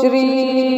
Shri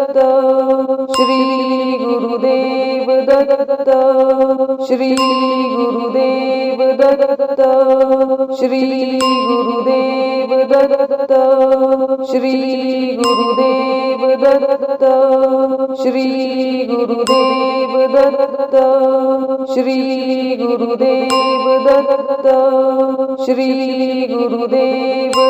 Datta. Shri Gurudev Datta. Shri Gurudev Datta. Shri Gurudev Datta. Shri Gurudev Datta. Shri Gurudev Datta. Shri Gurudev Datta. Shri Gurudev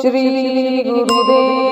Shri Gurudev.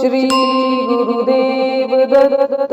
Shri Gurudev Datta.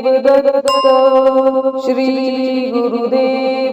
Datta Shri Gurudev